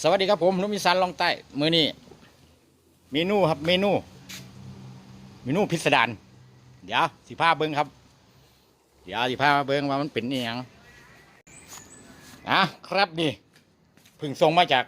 สวัสดีครับผมลุงมิสันลองใต้มือนี้เมนูครับเมนู เมนูพิสดารเดี๋ยวสิพาเบิ้งครับ เดี๋ยวสิพามาเบิ้งว่ามันเป็นอหยังอะครับนี่พึ่งส่งมาจาก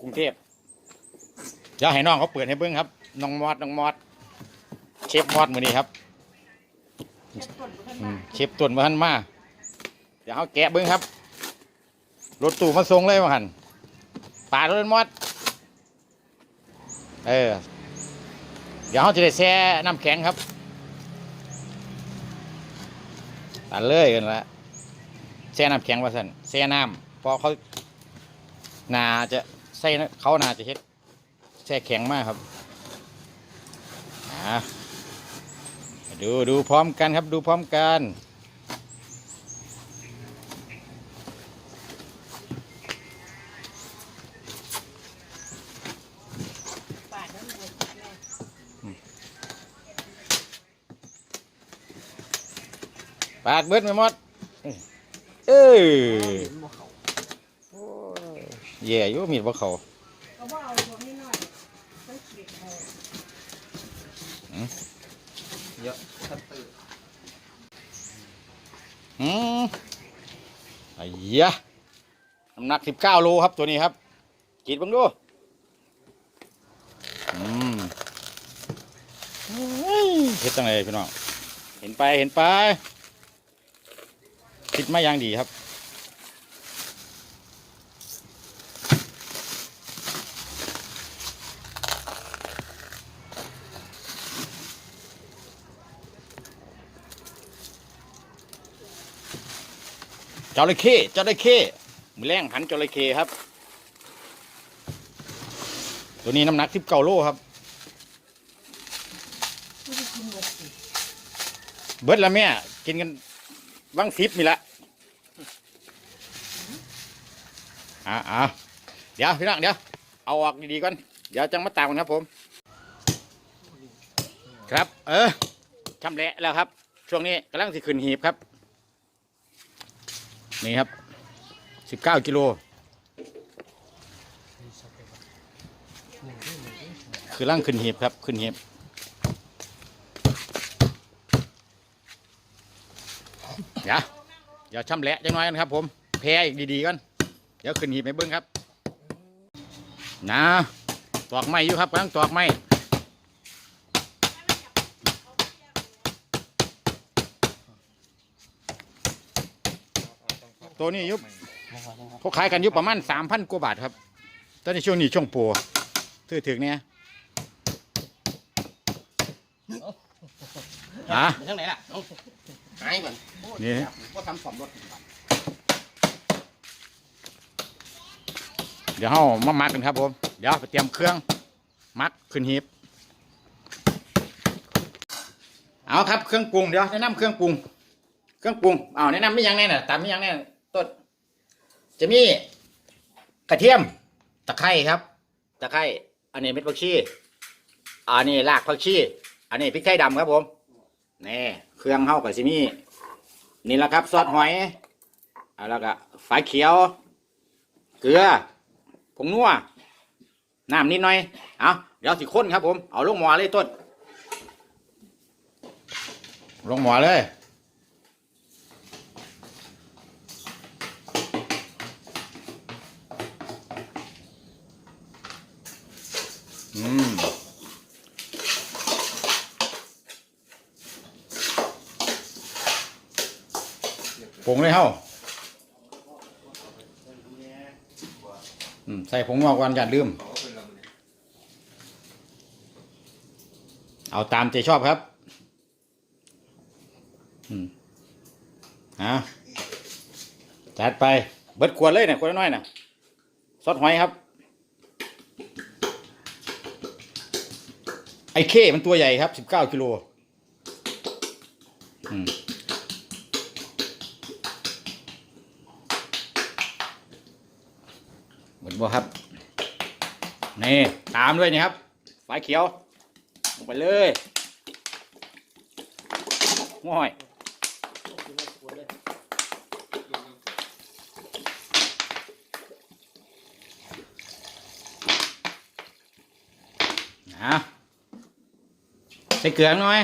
กรุงเทพเดี๋ยวให้น้องเขาเปิดให้เบิ้งครับน้องมอดน้องมอด เชฟมอดมือนี้ครับเชฟตุ่นมาหันมา เดี๋ยวเขาแกะเบิ้งครับรถตู้มาส่งเลยมาหัน ปาโดรถมอดเออ เดี๋ยวเขาจะได้แช่น้ำแข็งครับตัดเลยกันละแช่น้ำแข็งว่าสันแช่น้ำเพราะเขานาจะใส่เขานาจะเฮ็ดแช่แข็งมากครับอะดูดูพร้อมกันครับดูพร้อมกัน ปาดน้ำมันแม่ ปาดเบิดไม่หมดเออแย่อยู่มีดบ่เขาก็ว่าเอาตัวนี้หน่อยต้องเขียนเอาเยอะถ้าตื่นอืมไอ้ยะน้ำหนักสิบเก้าโลครับตัวนี้ครับกินบังดูอืมเฮ้ยเฮ็ดจังไงพี่น้อง เห็นไปเห็นไป คิดมาอย่างดีครับจระเข้จระเข้มือแรงหันจระเข้ครับ ตัวนี้น้ำหนักสิบเก้าโลครับไม่ได้กินหมดสิเบิดละแม่ กินกัน วังสิบนี่ละอ่าอ่าเดี๋ยวพี่น้องเดี๋ยวเอาออกดีๆก่อนเดี๋ยวจังมาตามกันครับผม ครับ เออชำแหละแล้วครับ ช่วงนี้กำลังสิขึ้นหีบครับ นี่ครับสิบเก้ากิโลคือร่างขึ้นหีบครับ ขึ้นหีบ เดี๋ยวเดี๋ยวช่ำแหละจังน้อยกันครับ ผมแพ้อีกดีๆกันเดี๋ยวขึ้นหีบให้เบิ้งครับนะตอกไม้อยู่ครับกำลังตอกไม้ตัวนี้อยุบเขาขายกันอยุบประมาณสามพันกว่าบาทครับตอนนี้ช่วงนี้ช่วงปัวถือถึงเนี่ยอะไปทางไหนล่ะเอาหายก่อนนี่ก็ทำสอมรถเดี๋ยวเรามามักกันครับผม เดี๋ยวไปเตรียมเครื่องมักขึ้นหีบเอาครับเครื่องปรุงเดี๋ยวแนะนำเครื่องปรุง เครื่องปรุงเอาแนะนำไม่ยังแน่น่ะตามไม่ยังแน่ต้นจะมีกระเทียมตะไคร้ครับ ตะไคร้อันนี้เม็ดผักชีอันนี้รากผักชีอันนี้พริกไทยดำครับผมนี่ เครื่องเฮากับซิมีนี่แหละครับซอสหอยอแล้วก็ฝาเขียว เกลือผงนัวน้ำนิดหน่อยเอาเดี๋ยวสิค้นครับผมเอาลงหมอเลยต้นลงหมอเลย ผงเลยเฮ้าอืมใส่ผงงอกวันอย่าลืม เอาตามใจชอบครับอืมฮะจัดไป เบิดขวดเลยเนี่ยขวดน้อยๆน่ะซอสหอยครับ ไอ้เข้มันตัวใหญ่ครับสิบเก้ากิโลอืม มดบ่ครับ นี่ตามด้วยนะครับไฟเขียวลงไปเลยง่อยนะใส่เกลือหน่อย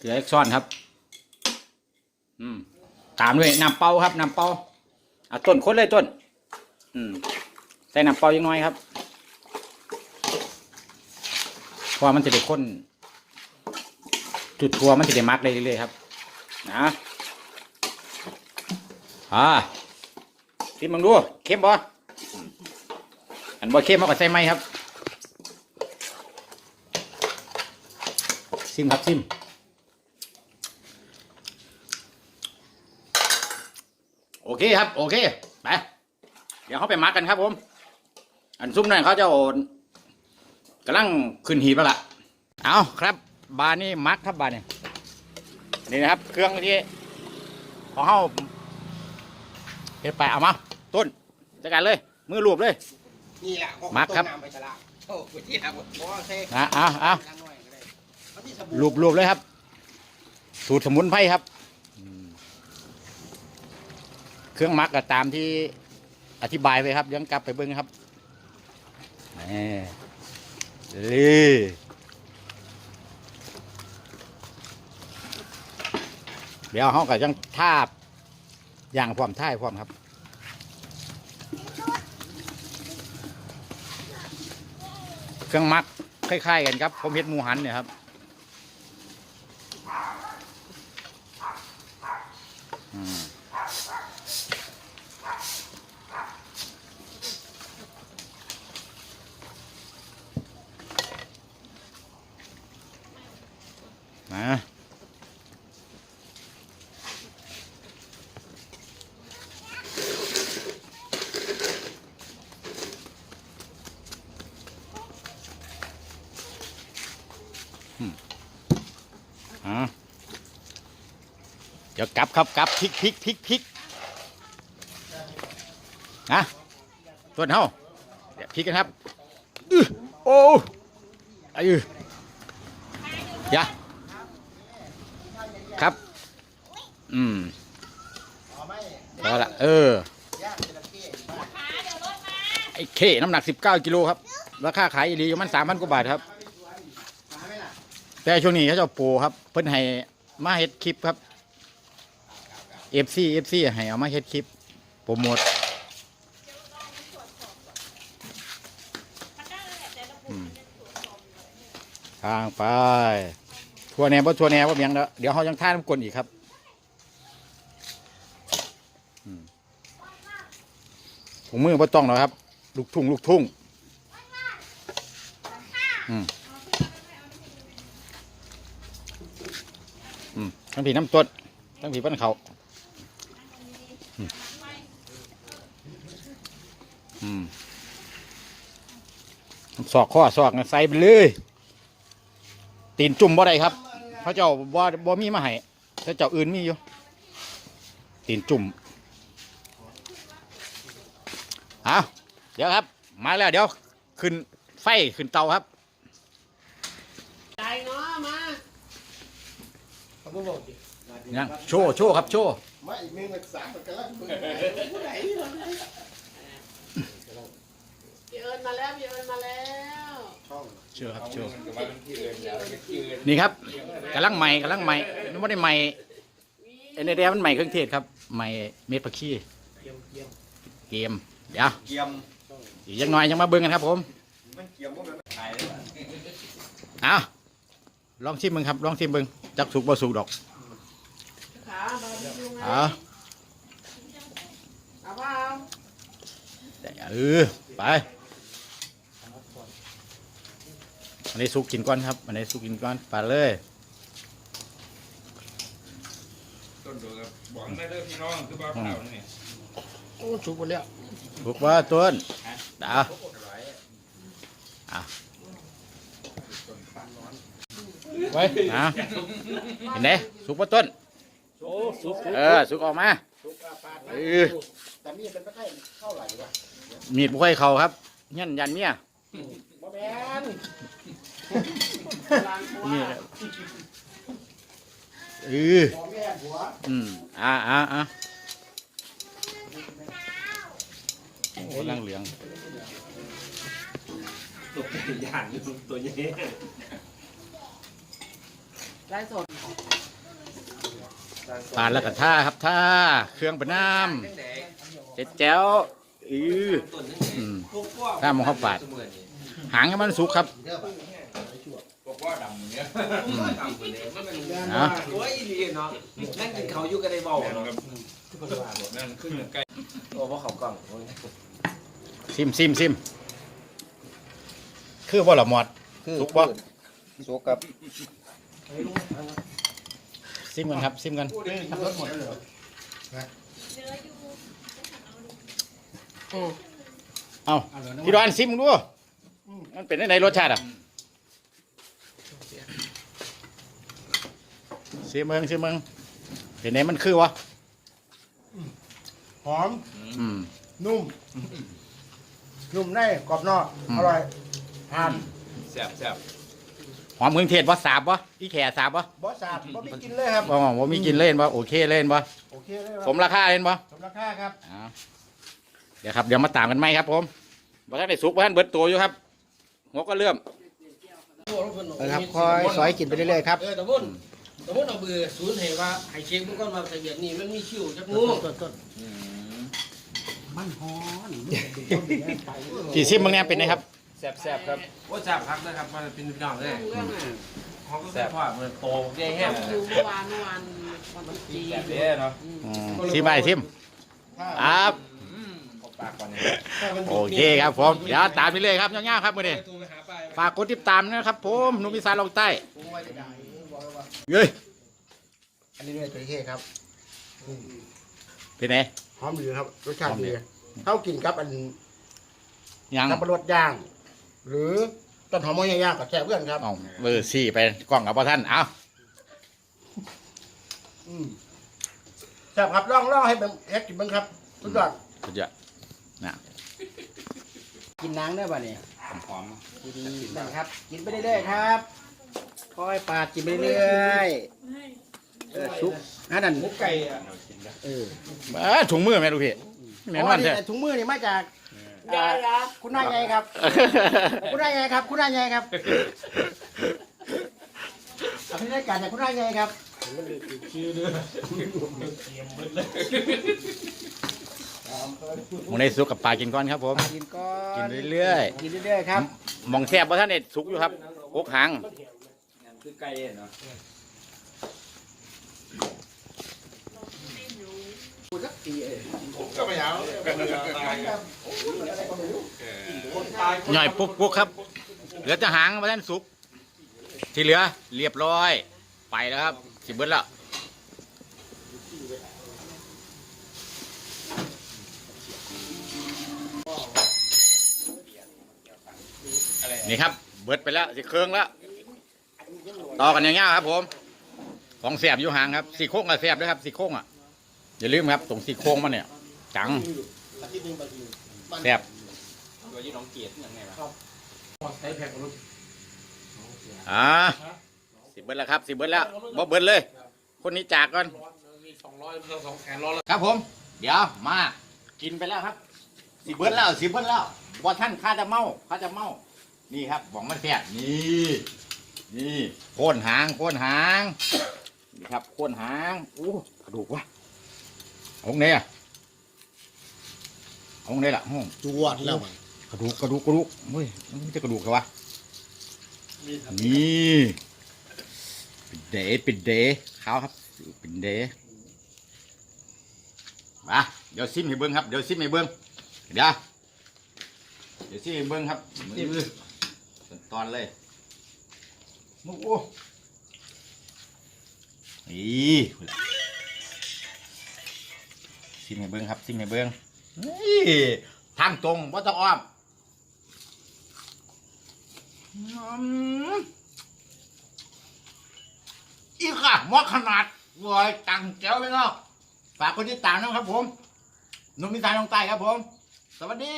เกลือเล็กซ่อนครับ อืม ตามด้วยน้ำเปล่าครับน้ำเปล่าเอาต้นคนเลยต้น อืมใส่น้ำเปล่ายังน้อยครับเพราะมันจะได้ข้นจุดทัวมันจะได้มักได้เรื่อยๆครับนะอ่าชิมมึงดูเค็มบ่อันบ่เค็มเอาก็ใส่ไหมครับ ซิมครับซิมโอ เคครับ โอเค ไป เดี๋ยวเขาไปมักกันครับผม อันซุ้มนั่นเขาจะโอนกำลังขึ้นหีบแล้วล่ะ เอาครับ บานนี่มักครับบานนี่นี่นะครับ เครื่องที่ของเขาเฮ็ดไปเอามา ต้นจัดการเลย มือรูปเลย นี่แหละมาร์คครับต้นน้ำไปตลาดโอ้โหที่ครับโอ้เซ่นะเอาเอาล้างหน่อยก็ได้เอาที่สบู่รูปรูปเลยครับ สูตรสมุนไพรครับอืม เครื่องมักก็ตามที่อธิบายไปครับย้อนกลับไปเบิ้งครับนี่ลยเดี๋ยวเขาก็ยังทาบอย่างพร้อมท่ายพร้อมครับเครื่องมักคล้ายๆกันครับผมเฮ็ดหมูหันเนี่ยครับ นะอ่าเดี๋ยวกลับครับกลับพลิกพลิกพลิกพลิกนะตัวเฮาเดี๋ยวพลิกกันครับอือโอ้ไอ้อื้อยะ ครับ อืมพอละเออไอ้เคน้ำหนัก19กิโลครับ ราคาขายอีหลีอยู่มันกว่าบาทครับ แต่ช่วงนี้เขาจะปรครับ เพิ่นให้มาเฮ็ดคลิปครับ FC FC ให้เอามาเฮ็ดคลิปโปรโมททางไป ทัวแนวบ่ทัวแนวบ่เมียงเด้อเดี๋ยวเขายังท่าน้ำกลนอีกครับถุงมือบ่ต้องหรอกครับ ลูกทุ่งลูกทุ่งอืมอืมทั้งผีน้ำต้นทั้งผีปั้นเขาอืมอืมสอกข้อสอกนะใส่ไปเลย ตีนจุ่มบ่ได้ครับ พระเจ้าบ่บ่มีมาให้แต่เจ้าอื่นมีอยู่ตีนจุ่มเอาเดี๋ยวครับ มาแล้วเดี๋ยวขึ้นไฟขึ้นเตาครับใจเนาะมาเขาบ่บอกดิยังโชว์โชว์ครับโชว์ไม่อีกหนึ่งมันสามมันกำลังเบิ่งผู้ใดวะพี่เอิญมาแล้วพี่เอิญมาแล้วช่อง โชว์ครับโชว์นี่ครับกำลังใหม่กำลังใหม่ไม่ได้ใหม่ไอ้ในแดมันใหม่เครื่องเทศครับใหม่เม็ดผักชีเกียมเกียมเกมเดี๋ยวเกียมอีกยังน้อยยังมาเบิ่งกันครับผมมันเกียมว่ามันขายเลยว่ะเอาลองชิมมึงครับลองชิมมึงจักสุกบ่สุกดอกขาบาร์บีคิวไงเอาเอาเปล่าเออไป อันนี้สุกกินก่อนครับ อันนี้สุกกินก่อนไปเลยต้นโดกับบอกได้เด้อพี่น้องคือบ้าเปล่านี่โอ้ชุบหมดแล้วสุกว่าต้นเดาวไว้นะเห็นไหมสุกว่าต้นโอ้สุกเออสุกออกมาสุกอาปาดเอนะอแต่มีดเป็นตะไคร้เท่าไหร่วะมีดบุ้ยเขาครับยันยันเมียบ่ แมนล้างหัวนี่เออบ่แม่นหัวอืมอ่าอ่าอ่าโอ้ลังเหลืองตัวอย่างอยู่ตัวนี้ไล่สดปาดแล้วก็ท่าครับท่าเครื่องเป็นน้ำเจ็ดแจ้วอืออืมถ้ามองเข้าปาด หางให้มันสุกครับบอกว่าดำเนี่ยเอาโอ้ยดีเนาะนั่งกินเขาอยู่กันได้เบานั่นเนาะครับนั่นขึ้นใกล้โอ้เพราะเขากล้องซิมซิมซิมคือบ่ละหมอดสุกบ่สุกครับซิมกันครับซิมกันทำรถหมดแล้วเหรอเอาพี่ดอนซิมดู มันเป็นในรสชาติอะซิมเมืองซิมเมืองเห็นไหนมันคือวะหอม อืม นุ่ม นุ่มในกรอบนอก อืม อร่อยทานแซ่บแซ่บหอมเครื่องเทศวะสาบวะอีแข่สาบวะบอสสาบบ่มีกินเลยครับบ่บ่มีกินเล่นวะโอเคเล่นวะโอเคเลยคสรับมราคาเล่นวะสมราคาครับเอาเดี๋ยวครับเดี๋ยวมาตามกันไหมครับผมบ่ท่านได้สุกบ่ท่านเบิดตัวอยู่ครับ หัวก็เริ่มครับคอยซอยกินไปเรื่อยๆครับเออแต่พุ่นแต่พุ่นเอาเบื่อศูนย์เห็นว่าไอ้เช็คมันก็มาทะเบียนนี่มันมีคิวจักงูมันหอนกี่ซิมมึงเนี่ยเป็นไงครับแซ่บแซ่บครับว่าจับพักนะครับมันเป็นพี่น้องเลยเรื่องอะเขาก็แซ่บพอเหมือนโตแย่แห้งอยู่เมื่อวานเมื่อวานวันจีนแซ่บเด้เนาะอืมซิมไปซิมครับขอปากก่อนเนี่ยโอเคครับผมเดี๋ยวตามไปเลยครับย่างๆครับมือนี้ ฝากกดติดตามนะครับผมหนุ่มอีสานลงใต้เฮ้ยอันนี้เนี่ยตัวเท่ครับเป็นไง หอมดีครับรสชาติหอมดีดี เข้ากินกับอันยังน้ำปลารสย่าง หรือต้นหอมมอย่างย่างกับแช่เพื่อนครับเอาเบอร์สี่ไปกล้องกับพ่อท่านเอาอืมแซ่บครับลองลองให้เป็นเฮ็ดกินเบ้างครับสุดยอดสุดยอดนะกินน้ำได้ป่ะเนี่ย หอมดีๆนะครับ กินไปเรื่อยๆครับคอยปาดกินไปเรื่อยๆเออซุปอันนั้นมุกไก่อะเออเอ้อถุงมือแม่ลูกพี่แม่นอ๋วัอนนี่ใช่ถุงมือนี่มาจากยาอ่ายาคุณนายไงครับ คุณนายไงครับ คุณนายไงครับอภิรายการจากคุณนายไงครับ หมูในสุกกับปลากินก้อนครับผม กินก้อนกินเรื่อยกินเรื่อยๆครับๆหมองแซ่บพ่อท่านเอ็ดสุกอยู่ครับกกหางคือไก่เนาะก็ไม่เอาคนตายหน่อยปุ๊กปุ๊กครับ เหลือแต่หางพ่อท่านสุก ที่เหลือเรียบร้อย ไปแล้วครับสิเบิดแล้ว นี่ครับ เบิดไปแล้วสิเครื่องแล้ว ต่อกันอย่างเงี้ยครับ ผม ของแสบอยู่ห่างครับสี่โค้งกับแสบด้วยครับสี่โค้งอะอย่าลืมครับตรงสี่โค้งมันเนี่ยจังแสบตัวยี่น้องเกียรติยังไงวะใช้แพ็คลูกอ่าสิเบิดแล้วครับสิเบิดแล้วบ่เบิดเลย คนนี้จากก่อนมีสองร้อยเพิ่มสองแสนร้อยครับผม เดี๋ยวมา กินไปแล้วครับสิเบิดแล้วสิเบิดแล้วบ่ท่านข้าจะเมาข้าจะเมา นี่ครับบอกมันแซ่บนี่นี่โค่นหางโค่นหางนี่ครับโค่นหางอู้กระดูกวะเอาไงอะเอาไงล่ะห้องจวดแล้วมันกระดูกกระดูกกระดูกเฮ้ยมันจะกระดูกเหรอวะนี่เป็นเด๋เป็นเด๋ขาวครับเป็นเด๋มาเดี๋ยวซิมให้เบิ้งครับเดี๋ยวซิมให้เบิ้งเดี๋ยวเดี๋ยวซิมให้เบิ้งครับมือ ตอนเลยมุกโอ้นี่ซิมให้เบิ้งครับซิมให้เบิ้งนี่ทางตรงว่าต้องอ้อมอืมอีกอะหมอขนาดลอยตังแก้วเลยเนาะฝากคนที่ตามนะครับผมหนุ่มมิสานลงใต้ครับผม สวัสดี